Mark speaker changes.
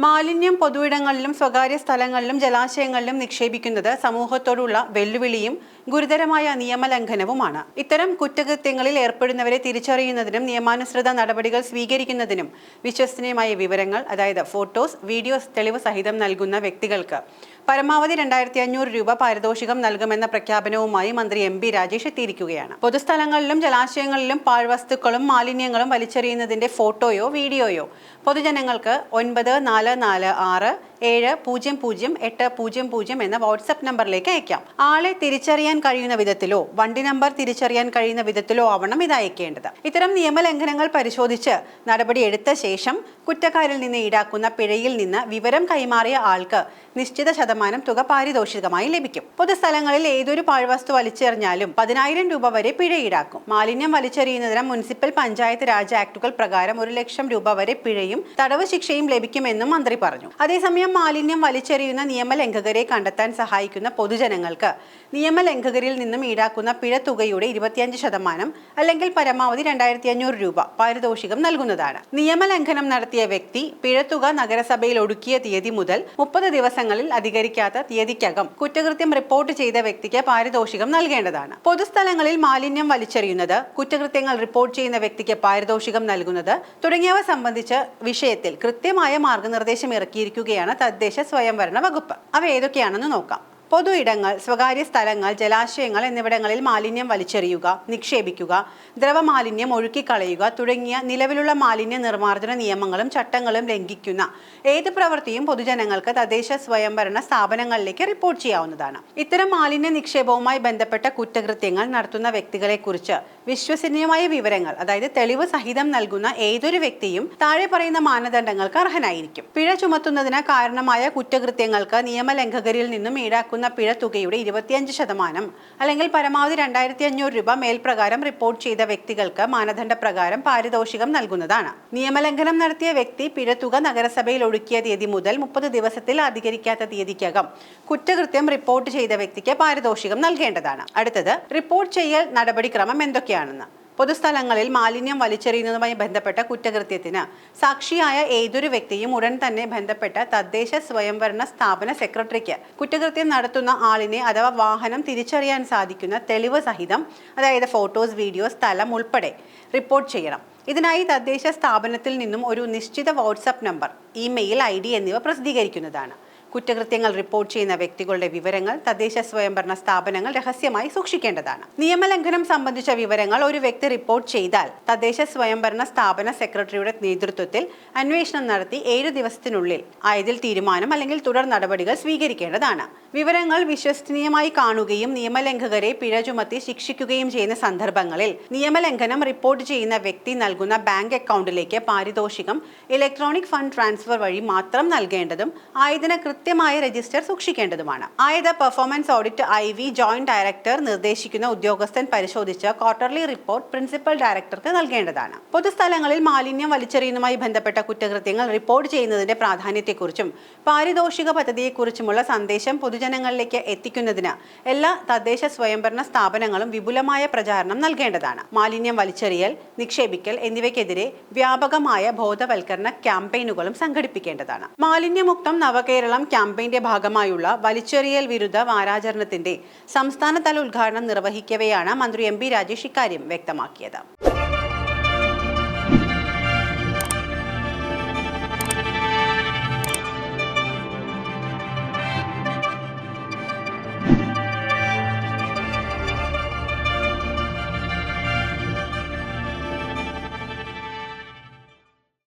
Speaker 1: മാലിന്യം പൊതുവിടങ്ങളിലും സ്വകാര്യ സ്ഥലങ്ങളിലും ജലാശയങ്ങളിലും നിക്ഷേപിക്കുന്നത് സമൂഹത്തോടുള്ള വെല്ലുവിളിയും ഗുരുതരമായ നിയമലംഘനവുമാണ്. ഇത്തരം കുറ്റകൃത്യങ്ങളിൽ ഏർപ്പെടുന്നവരെ തിരിച്ചറിയുന്നതിനും നിയമാനുസൃത നടപടികൾ സ്വീകരിക്കുന്നതിനും വിശ്വസനീയമായ വിവരങ്ങൾ അതായത് ഫോട്ടോസ് വീഡിയോസ് തെളിവ് സഹിതം നൽകുന്ന വ്യക്തികൾക്ക് പരമാവധി രണ്ടായിരത്തി അഞ്ഞൂറ് രൂപ പാരിതോഷികം നൽകുമെന്ന പ്രഖ്യാപനവുമായി മന്ത്രി എം പി രാജേഷ് എത്തിയിരിക്കുകയാണ്. പൊതുസ്ഥലങ്ങളിലും ജലാശയങ്ങളിലും പാഴ്വസ്തുക്കളും മാലിന്യങ്ങളും വലിച്ചെറിയുന്നതിന്റെ ഫോട്ടോയോ വീഡിയോയോ പൊതുജനങ്ങൾക്ക് ഒൻപത് നാല് നാല് ആറ് ഏഴ് പൂജ്യം പൂജ്യം എട്ട് പൂജ്യം പൂജ്യം എന്ന വാട്സപ്പ് നമ്പറിലേക്ക് അയക്കാം. ആളെ തിരിച്ചറിയാൻ കഴിയുന്ന വിധത്തിലോ വണ്ടി നമ്പർ തിരിച്ചറിയാൻ കഴിയുന്ന വിധത്തിലോ ആവണം ഇത് അയക്കേണ്ടത്. ഇത്തരം നിയമലംഘനങ്ങൾ പരിശോധിച്ച് നടപടി എടുത്ത ശേഷം കുറ്റക്കാരിൽ നിന്ന് ഈടാക്കുന്ന പിഴയിൽ നിന്ന് വിവരം കൈമാറിയ ആൾക്ക് നിശ്ചിത ശതമാനം തുക പാരിതോഷികമായി ലഭിക്കും. പൊതുസ്ഥലങ്ങളിൽ ഏതൊരു പാഴ്വസ്തു വലിച്ചെറിഞ്ഞാലും പതിനായിരം രൂപ വരെ പിഴ ഈടാക്കും. മാലിന്യം വലിച്ചെറിയുന്നതിന് മുനിസിപ്പൽ പഞ്ചായത്ത് രാജ് ആക്ടുകൾ പ്രകാരം ഒരു ലക്ഷം രൂപ വരെ പിഴയും തടവ് ശിക്ഷയും ലഭിക്കുമെന്നും മന്ത്രി പറഞ്ഞു. അതേസമയം മാലിന്യം വലിച്ചെറിയുന്ന നിയമലംഘകരെ കണ്ടെത്താൻ സഹായിക്കുന്ന പൊതുജനങ്ങൾക്ക്. നിയമലംഘകരിൽ നിന്നും ഈടാക്കുന്ന പിഴ തുകയുടെ ഇരുപത്തിയഞ്ച് ശതമാനം അല്ലെങ്കിൽ പരമാവധി രണ്ടായിരത്തി അഞ്ഞൂറ് രൂപ പാരിതോഷികം നൽകുന്നതാണ്. നിയമലംഘനം നടത്തിയ വ്യക്തി പിഴത്തുക നഗരസഭയിൽ ഒടുക്കിയ തീയതി മുതൽ മുപ്പത് ദിവസങ്ങളിൽ അധികരിക്കാത്ത തീയതിക്കകം കുറ്റകൃത്യം റിപ്പോർട്ട് ചെയ്ത വ്യക്തിക്ക് പാരിതോഷികം നൽകേണ്ടതാണ്. പൊതുസ്ഥലങ്ങളിൽ മാലിന്യം വലിച്ചെറിയുന്നത് കുറ്റകൃത്യങ്ങൾ റിപ്പോർട്ട് ചെയ്യുന്ന വ്യക്തിക്ക് പാരിതോഷികം നൽകുന്നത് തുടങ്ങിയവ സംബന്ധിച്ച് വിഷയത്തിൽ കൃത്യമായ മാർഗനിർദ്ദേശം ഇറക്കിയിരിക്കുകയാണ് തദ്ദേശ സ്വയംഭരണ വകുപ്പ്. അവ ഏതൊക്കെയാണെന്ന് നോക്കാം. പൊതു ഇടങ്ങൾ സ്വകാര്യ സ്ഥലങ്ങൾ ജലാശയങ്ങൾ എന്നിവിടങ്ങളിൽ മാലിന്യം വലിച്ചെറിയുക നിക്ഷേപിക്കുക ദ്രവമാലിന്യം ഒഴുക്കിക്കളയുക തുടങ്ങിയ നിലവിലുള്ള മാലിന്യ നിർമ്മാർജന നിയമങ്ങളും ചട്ടങ്ങളും ലംഘിക്കുന്ന ഏത് പ്രവൃത്തിയും പൊതുജനങ്ങൾക്ക് തദ്ദേശ സ്വയംഭരണ സ്ഥാപനങ്ങളിലേക്ക് റിപ്പോർട്ട് ചെയ്യാവുന്നതാണ്. ഇത്തരം മാലിന്യ നിക്ഷേപവുമായി ബന്ധപ്പെട്ട കുറ്റകൃത്യങ്ങൾ നടത്തുന്ന വ്യക്തികളെക്കുറിച്ച് വിശ്വസനീയമായ വിവരങ്ങൾ അതായത് തെളിവ് സഹിതം നൽകുന്ന ഏതൊരു വ്യക്തിയും താഴെ പറയുന്ന മാനദണ്ഡങ്ങൾക്ക് അർഹനായിരിക്കും. പിഴ ചുമത്തുന്നതിന് കാരണമായ കുറ്റകൃത്യങ്ങൾക്ക് നിയമലംഘകരിൽ നിന്നും ഈടാക്കുന്ന പിഴ തുകയുടെ ഇരുപത്തിയഞ്ച് ശതമാനം അല്ലെങ്കിൽ പരമാവധി രണ്ടായിരത്തി അഞ്ഞൂറ് രൂപ മേൽപ്രകാരം റിപ്പോർട്ട് ചെയ്ത വ്യക്തികൾക്ക് മാനദണ്ഡ പ്രകാരം പാരിതോഷികം നൽകുന്നതാണ്. നിയമലംഘനം നടത്തിയ വ്യക്തി പിഴത്തുക നഗരസഭയിൽ ഒഴുക്കിയ തീയതി മുതൽ മുപ്പത് ദിവസത്തിൽ അധികരിക്കാത്ത തീയതിക്കകം കുറ്റകൃത്യം റിപ്പോർട്ട് ചെയ്ത വ്യക്തിക്ക് പാരിതോഷികം നൽകേണ്ടതാണ്. അടുത്തത് റിപ്പോർട്ട് ചെയ്യൽ നടപടിക്രമം എന്തൊക്കെയാണെന്ന്. പൊതുസ്ഥലങ്ങളിൽ മാലിന്യം വലിച്ചെറിയുന്നതുമായി ബന്ധപ്പെട്ട കുറ്റകൃത്യത്തിന് സാക്ഷിയായ ഏതൊരു വ്യക്തിയും ഉടൻ തന്നെ ബന്ധപ്പെട്ട തദ്ദേശ സ്വയംഭരണ സ്ഥാപന സെക്രട്ടറിക്ക് കുറ്റകൃത്യം നടത്തുന്ന ആളിനെ അഥവാ വാഹനം തിരിച്ചറിയാൻ സാധിക്കുന്ന തെളിവ് സഹിതം അതായത് ഫോട്ടോസ് വീഡിയോസ് സ്ഥലം ഉൾപ്പെടെ റിപ്പോർട്ട് ചെയ്യണം. ഇതിനായി തദ്ദേശ സ്ഥാപനത്തിൽ നിന്നും ഒരു നിശ്ചിത വാട്സപ്പ് നമ്പർ ഇമെയിൽ ഐ എന്നിവ പ്രസിദ്ധീകരിക്കുന്നതാണ്. കുറ്റകൃത്യങ്ങൾ റിപ്പോർട്ട് ചെയ്യുന്ന വ്യക്തികളുടെ വിവരങ്ങൾ തദ്ദേശ സ്വയംഭരണ സ്ഥാപനങ്ങൾ രഹസ്യമായി സൂക്ഷിക്കേണ്ടതാണ്. നിയമലംഘനം സംബന്ധിച്ച വിവരങ്ങൾ ഒരു വ്യക്തി റിപ്പോർട്ട് ചെയ്താൽ തദ്ദേശ സ്വയംഭരണ സ്ഥാപന സെക്രട്ടറിയുടെ നേതൃത്വത്തിൽ അന്വേഷണം നടത്തി ഏഴ് ദിവസത്തിനുള്ളിൽ ആയതിൽ തീരുമാനം അല്ലെങ്കിൽ തുടർ നടപടികൾ സ്വീകരിക്കേണ്ടതാണ്. വിവരങ്ങൾ വിശ്വസനീയമായി കാണുകയും നിയമലംഘകരെ പിഴ ചുമത്തി ശിക്ഷിക്കുകയും ചെയ്യുന്ന സന്ദർഭങ്ങളിൽ നിയമലംഘനം റിപ്പോർട്ട് ചെയ്യുന്ന വ്യക്തി നൽകുന്ന ബാങ്ക് അക്കൗണ്ടിലേക്ക് പാരിതോഷികം ഇലക്ട്രോണിക് ഫണ്ട് ട്രാൻസ്ഫർ വഴി മാത്രം നൽകേണ്ടതും ആയതിന് കൃത്യമായ രജിസ്റ്റർ സൂക്ഷിക്കേണ്ടതുമാണ്. ആയത് performance audit I V joint director നിർദ്ദേശിക്കുന്ന ഉദ്യോഗസ്ഥൻ പരിശോധിച്ച് ക്വാർട്ടർലി റിപ്പോർട്ട് പ്രിൻസിപ്പൽ ഡയറക്ടർക്ക് നൽകേണ്ടതാണ്. പൊതുസ്ഥലങ്ങളിൽ മാലിന്യം വലിച്ചെറിയുന്നതുമായി ബന്ധപ്പെട്ട കുറ്റകൃത്യങ്ങൾ റിപ്പോർട്ട് ചെയ്യുന്നതിന്റെ പ്രാധാന്യത്തെക്കുറിച്ചും പാരിതോഷിക പദ്ധതിയെക്കുറിച്ചുമുള്ള സന്ദേശം പൊതുജനങ്ങളിലേക്ക് എത്തിക്കുന്നതിന് എല്ലാ തദ്ദേശ സ്വയംഭരണ സ്ഥാപനങ്ങളും വിപുലമായ പ്രചാരണം നൽകേണ്ടതാണ്. മാലിന്യം വലിച്ചെറിയൽ നിക്ഷേപിക്കൽ എന്നിവയ്ക്കെതിരെ വ്യാപകമായ ബോധവൽക്കരണ ക്യാമ്പയിനുകളും സംഘടിപ്പിക്കേണ്ടതാണ്. മാലിന്യമുക്തം നവകേരളം ക്യാമ്പയിന്റെ ഭാഗമായുള്ള വലിച്ചെറിയൽ വിരുദ്ധ വാരാചരണത്തിന്റെ സംസ്ഥാനതല ഉദ്ഘാടനം നിർവഹിക്കവെയാണ് മന്ത്രി എം രാജേഷ് ഇക്കാര്യം വ്യക്തമാക്കിയത്.